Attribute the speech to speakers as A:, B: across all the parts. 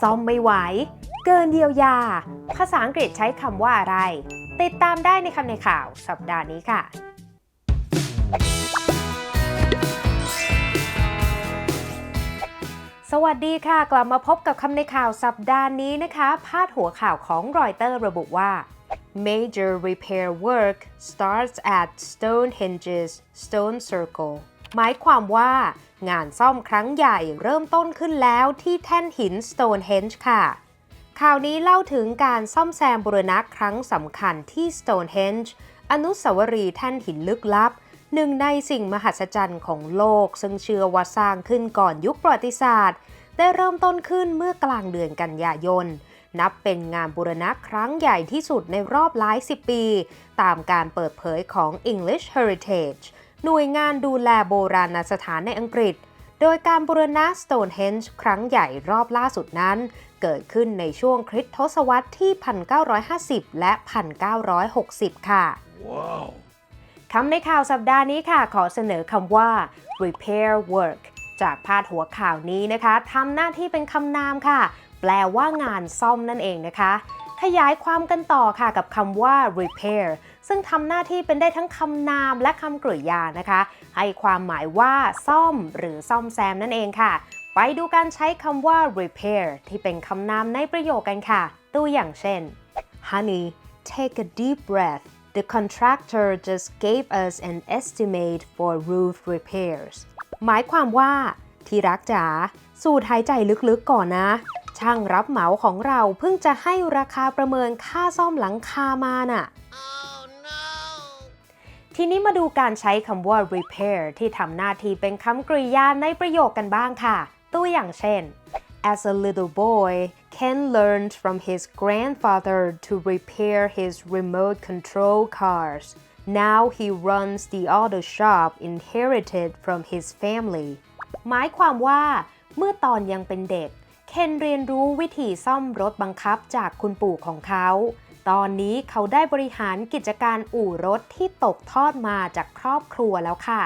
A: ซ่อมไม่ไหว เกินเยียวยา ภาษาอังกฤษใช้คำว่าอะไร ติดตามได้ในคำในข่าวสัปดาห์นี้ค่ะ สวัสดีค่ะ กลับมาพบกับคำในข่าวสัปดาห์นี้นะคะ พาดหัวข่าวของรอยเตอร์ระบุว่า Major repair work starts at Stonehenge's Stone Circle หมายความว่างานซ่อมครั้งใหญ่เริ่มต้นขึ้นแล้วที่แท่นหิน Stonehenge ค่ะ ข่าวนี้เล่าถึงการซ่อมแซมบูรณะครั้งสำคัญที่ Stonehenge อนุสาวรีย์แท่นหินลึกลับ หนึ่งในสิ่งมหัศจรรย์ของโลก ซึ่งเชื่อว่าสร้างขึ้นก่อนยุคประวัติศาสตร์ ได้เริ่มต้นขึ้นเมื่อกลางเดือนกันยายนนับเป็นงานบูรณะครั้งใหญ่ที่สุดในรอบหลายสิบปี ตามการเปิดเผยของ English Heritage หน่วยงานดูแลโบราณสถานในอังกฤษ โดยการบูรณะ Stonehenge ครั้งใหญ่รอบล่าสุดนั้น เกิดขึ้นในช่วงคริสตศตวรรษที่ 1950 และ 1960 ค่ะคำในข่าวสัปดาห์นี้ค่ะ ขอเสนอคำว่า repair work จากพาดหัวข่าวนี้นะคะทำหน้าที่เป็นคำนามค่ะ แปลว่างานซ่อมนั่นเองนะคะ ขยายความกันต่อค่ะกับคำว่า repair ซึ่งทำหน้าที่เป็นได้ทั้งคำนามและคำกริยานะคะ ให้ความหมายว่าซ่อมหรือซ่อมแซมนั่นเองค่ะ ไปดูการใช้คำว่า repair ที่เป็นคำนามในประโยคกันค่ะ ตัวอย่างเช่น Honey take a deep breath The contractor just gave us an estimate for roof repairs หมายความว่าที่รักจ๋าสูดหายใจลึกๆก่อนนะ ช่างรับเหมาของเราเพิ่งจะให้ราคาประเมินค่าซ่อมหลังคามาน่ะ ทีนี้มาดูการใช้คำว่า repair ที่ทำหน้าที่เป็นคำกริยาในประโยคกันบ้างค่ะ ตัวอย่างเช่น As a little boy, Ken learned from his grandfather to repair his remote control cars. Now he runs the auto shop inherited from his family. หมายความว่า เมื่อตอนยังเป็นเด็ก เคนเรียนรู้วิธีซ่อมรถบังคับจากคุณปู่ของเขา ตอนนี้เขาได้บริหารกิจการอู่รถที่ตกทอดมาจากครอบครัวแล้วค่ะ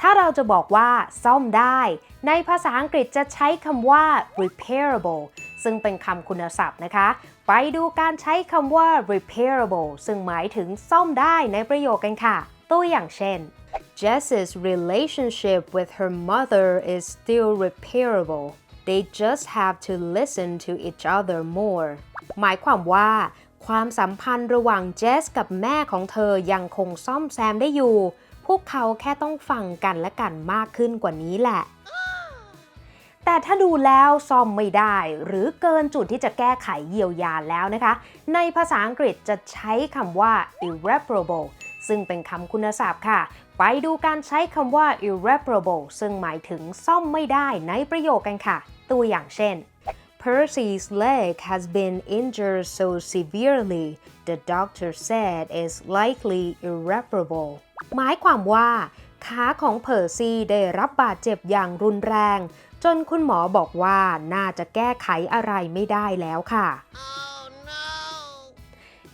A: ถ้าเราจะบอกว่าซ่อมได้ ในภาษาอังกฤษจะใช้คำว่า repairable ซึ่งเป็นคำคุณศัพท์นะคะ ไปดูการใช้คำว่า repairable ซึ่งหมายถึงซ่อมได้ในประโยคกันค่ะ ตัวอย่างเช่น Jess's relationship with her mother is still repairable. They just have to listen to each other more. หมายความว่า ความสัมพันธ์ระหว่างเจสกับแม่ของเธอยังคงซ่อมแซมได้อยู่ พวกเขาแค่ต้องฟังกันและกันมากขึ้นกว่านี้แหละ แต่ถ้าดูแล้วซ่อมไม่ได้ หรือเกินจุดที่จะแก้ไขเยียวยาแล้วนะคะ ในภาษาอังกฤษจะใช้คำว่า irreparable ซึ่งเป็นคำคุณศัพท์ค่ะ ไปดูการใช้คำว่า irreparable ซึ่งหมายถึงซ่อมไม่ได้ในประโยคกันค่ะ ตัวอย่างเช่น Percy's leg has been injured so severely the doctor said it's likely irreparable หมายความว่าขาของเพอร์ซีได้รับบาดเจ็บอย่างรุนแรง จนคุณหมอบอกว่าน่าจะแก้ไขอะไรไม่ได้แล้วค่ะ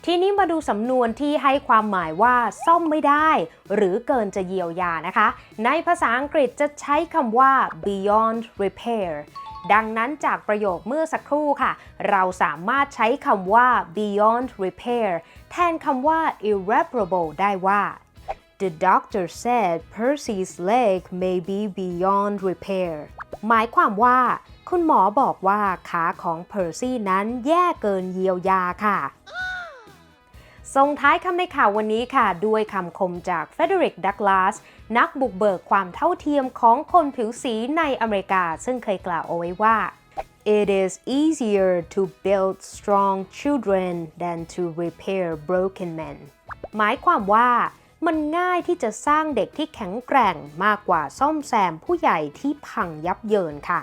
A: ทีนี้มาดูสำนวนที่ให้ความหมายว่าซ่อมไม่ได้ หรือเกินจะเยียวยานะคะ ในภาษาอังกฤษจะใช้คำว่า beyond repair ดังนั้นจากประโยคเมื่อสักครู่ค่ะ เราสามารถใช้คำว่า beyond repair แทนคำว่า irreparable ได้ว่า The doctor said Percy's leg may be beyond repair หมายความว่า คุณหมอบอกว่าขาของเพอร์ซี่นั้นแย่เกินเยียวยาค่ะ ส่งท้ายคำในข่าววันนี้ค่ะ ด้วยคำคมจากเฟเดริกดักลาสนักบุกเบิกความเท่าเทียมของคนผิวสีในอเมริกา ซึ่งเคยกล่าวเอาไว้ว่า It is easier to build strong children than to repair broken men หมายความว่ามันง่ายที่จะสร้างเด็กที่แข็งแกร่งมากกว่าซ่อมแซมผู้ใหญ่ที่พังยับเยินค่ะ